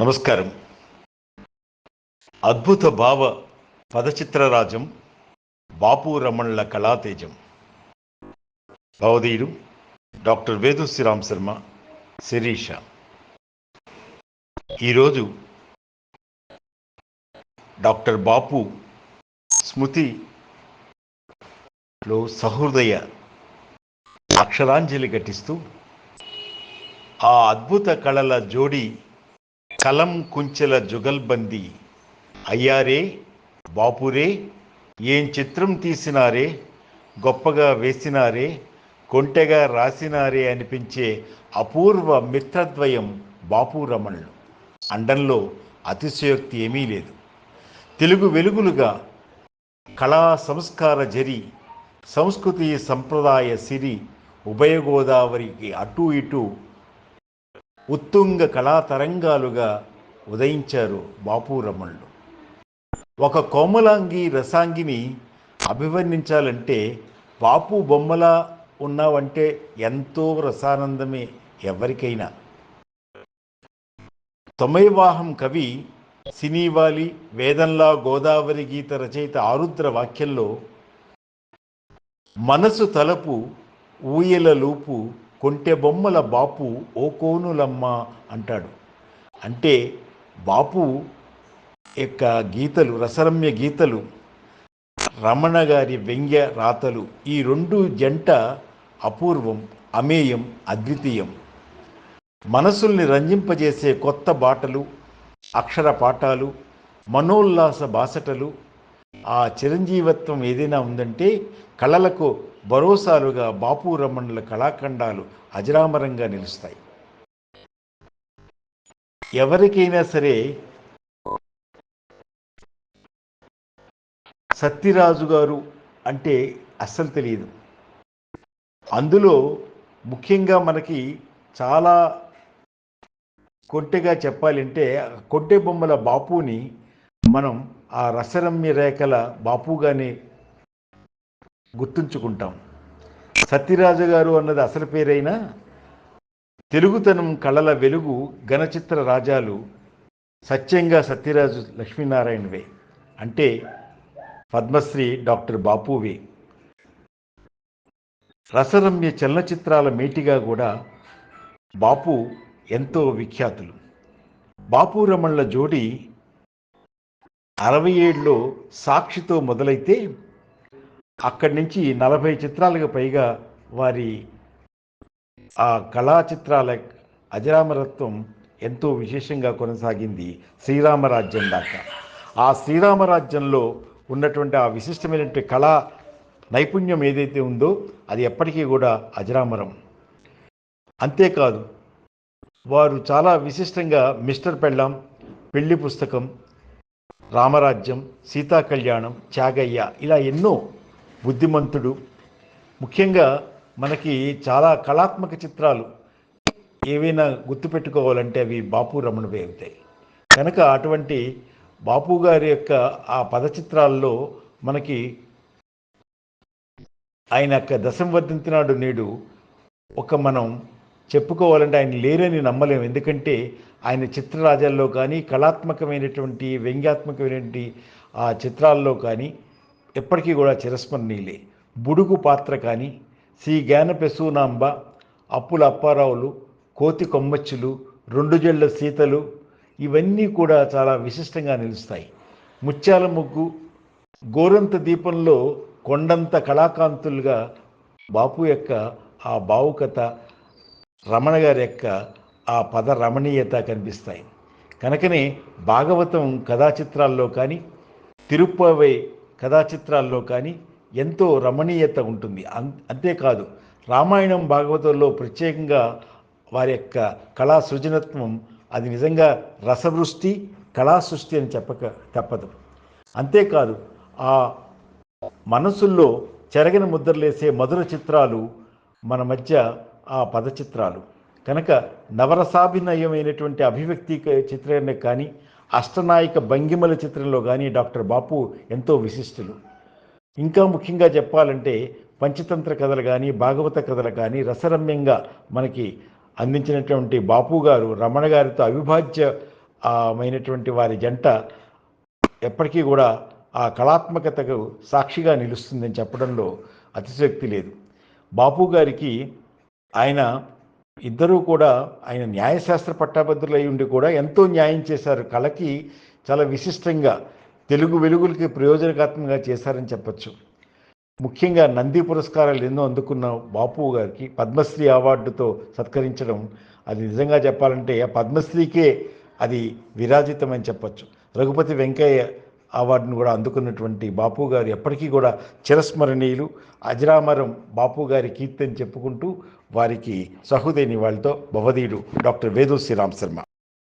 నమస్కారం. అద్భుత భావ పదచిత్రరాజం బాపు రమణుల కళాతేజం భావధీయుడు డాక్టర్ వేదు శ్రీరామ్ శర్మ శిరీష. ఈరోజు డాక్టర్ బాపు స్మృతిలో సహృదయ అక్షరాంజలి ఘటిస్తూ ఆ అద్భుత కళల జోడి కలం కుంచెల జుగల్బందీ. అయ్యారే? బాపురే? ఏం చిత్రం తీసినారే? గొప్పగా వేసినారే? కొంటెగా రాసినారే అనిపించే అపూర్వ మిత్రద్వయం బాపు రమణులు అండంలో అతిశయోక్తి ఏమీ లేదు. తెలుగు వెలుగులుగా కళా సంస్కార జరి సంస్కృతి సంప్రదాయ సిరి ఉభయ గోదావరికి అటు ఇటు ఉత్తుంగ కళా తరంగాలుగా ఉదయించారు బాపు ఒక కోమలాంగి రసాంగిని అభివర్ణించాలంటే బాపు బొమ్మలా ఉన్నావంటే ఎంతో రసానందమే ఎవరికైనా. తొమైవాహం కవి సినీవాలి వేదంలా గోదావరి గీత రచయిత ఆరుద్ర వాక్యంలో మనసు తలపు ఊయల లూపు కొంటె బొమ్మల బాపు ఓ కోనులమ్మ అంటాడు. అంటే బాపు యొక్క గీతలు రసరమ్య గీతలు రమణ గారి వ్యంగ్య రాతలు ఈ రెండు జంట అపూర్వం అమేయం అద్వితీయం. మనసుల్ని రంజింపజేసే కొత్త బాటలు అక్షర పాఠాలు మనోల్లాస బాసటలు ఆ చిరంజీవత్వం ఏదైనా ఉందంటే కళలకు భరోసాలుగా బాపు రమణుల కళాఖండాలు అజరామరంగా నిలుస్తాయి. ఎవరికైనా సరే సత్యరాజు గారు అంటే అస్సలు తెలియదు. అందులో ముఖ్యంగా మనకి చాలా కొంటెగా చెప్పాలంటే కొంటె బొమ్మల బాపుని మనం ఆ రసరమ్య రేఖల బాపుగానే గుర్తుంచుకుంటాం. సత్యరాజు గారు అన్నది అసలు పేరైనా తెలుగుతనం కళల వెలుగు ఘనచిత్ర రాజాలు సత్యంగా సత్యరాజు లక్ష్మీనారాయణవే. అంటే పద్మశ్రీ డాక్టర్ బాపువే. రసరమ్య చలనచిత్రాల మేటిగా కూడా బాపు ఎంతో విఖ్యాతులు. బాపు రమణుల జోడి అరవై ఏడులో సాక్షితో మొదలైతే అక్కడి నుంచి నలభై చిత్రాలకు పైగా వారి ఆ కళా చిత్రాల అజరామరత్వం ఎంతో విశేషంగా కొనసాగింది శ్రీరామరాజ్యం దాకా. ఆ శ్రీరామరాజ్యంలో ఉన్నటువంటి ఆ విశిష్టమైనటువంటి కళా నైపుణ్యం ఏదైతే ఉందో అది ఎప్పటికీ కూడా అజరామరం. అంతేకాదు వారు చాలా విశిష్టంగా మిస్టర్ పెళ్ళాం పెళ్ళి పుస్తకం రామరాజ్యం సీతా కళ్యాణం త్యాగయ్య ఇలా ఎన్నో బుద్ధిమంతుడు. ముఖ్యంగా మనకి చాలా కళాత్మక చిత్రాలు ఏవైనా గుర్తుపెట్టుకోవాలంటే అవి బాపు రమణవే అవుతాయి. కనుక అటువంటి బాపు గారి యొక్క ఆ పదచిత్రాల్లో మనకి ఆయన యొక్క దశం వర్ధించినాడు నేడు ఒక మనం చెప్పుకోవాలంటే ఆయన లేరని నమ్మలేము ఎందుకంటే ఆయన చిత్రరాజాల్లో కానీ కళాత్మకమైనటువంటి వ్యంగ్యాత్మకమైనటువంటి ఆ చిత్రాల్లో కానీ ఎప్పటికీ కూడా చిరస్మరణీయులే. బుడుగు పాత్ర కానీ శ్రీ జ్ఞానపెసూనాంబ అప్పుల అప్పారావులు కోతి కొమ్మచ్చులు రెండు జళ్ళ సీతలు ఇవన్నీ కూడా చాలా విశిష్టంగా నిలుస్తాయి. ముత్యాల ముగ్గు గోరంత దీపంలో కొండంత కళాకాంతులుగా బాపు యొక్క ఆ భావుకత రమణ గారి యొక్క ఆ పద రమణీయత కనిపిస్తాయి. కనుకనే భాగవతం కథా చిత్రాల్లో కానీ తిరుప్పవై కథా చిత్రాల్లో కానీ ఎంతో రమణీయత ఉంటుంది. అం అంతేకాదు రామాయణం భాగవతంలో ప్రత్యేకంగా వారి యొక్క కళా సృజనత్వం అది నిజంగా రసవృష్టి కళా సృష్టి అని చెప్పక తప్పదు. అంతేకాదు ఆ మనసుల్లో చెరగని ముద్రలేసే మధుర చిత్రాలు మన మధ్య ఆ పద చిత్రాలు కనుక నవరసాభినయమైనటువంటి అభివ్యక్తి చిత్రాన్ని కానీ అష్టనాయక భంగిమల చిత్రంలో కానీ డాక్టర్ బాపు ఎంతో విశిష్టులు. ఇంకా ముఖ్యంగా చెప్పాలంటే పంచతంత్ర కథలు కానీ భాగవత కథలు కానీ రసరమ్యంగా మనకి అందించినటువంటి బాపు గారు రమణ గారితో అవిభాజ్యమైనటువంటి వారి జంట ఎప్పటికీ కూడా ఆ కళాత్మకతకు సాక్షిగా నిలుస్తుందని చెప్పడంలో అతిశక్తి లేదు. బాపు గారికి ఆయన ఇద్దరూ కూడా ఆయన న్యాయశాస్త్ర పట్టాభద్రులు అయి ఉండి కూడా ఎంతో న్యాయం చేశారు. కళకి చాలా విశిష్టంగా తెలుగు వెలుగులకి ప్రయోజనకాత్మకంగా చేశారని చెప్పచ్చు. ముఖ్యంగా నంది పురస్కారాలు ఎన్నో అందుకున్న బాపు గారికి పద్మశ్రీ అవార్డుతో సత్కరించడం అది నిజంగా చెప్పాలంటే ఆ పద్మశ్రీకే అది విరాజితమని చెప్పచ్చు. రఘుపతి వెంకయ్య అవార్డును కూడా అందుకున్నటువంటి బాపు గారు ఎప్పటికీ కూడా చిరస్మరణీయులు. అజరామరం బాపు గారి కీర్తి అని చెప్పుకుంటూ వారికి సహృదయ నివాళితో భవదీయుడు డాక్టర్ వేదు శ్రీరామ్ శర్మ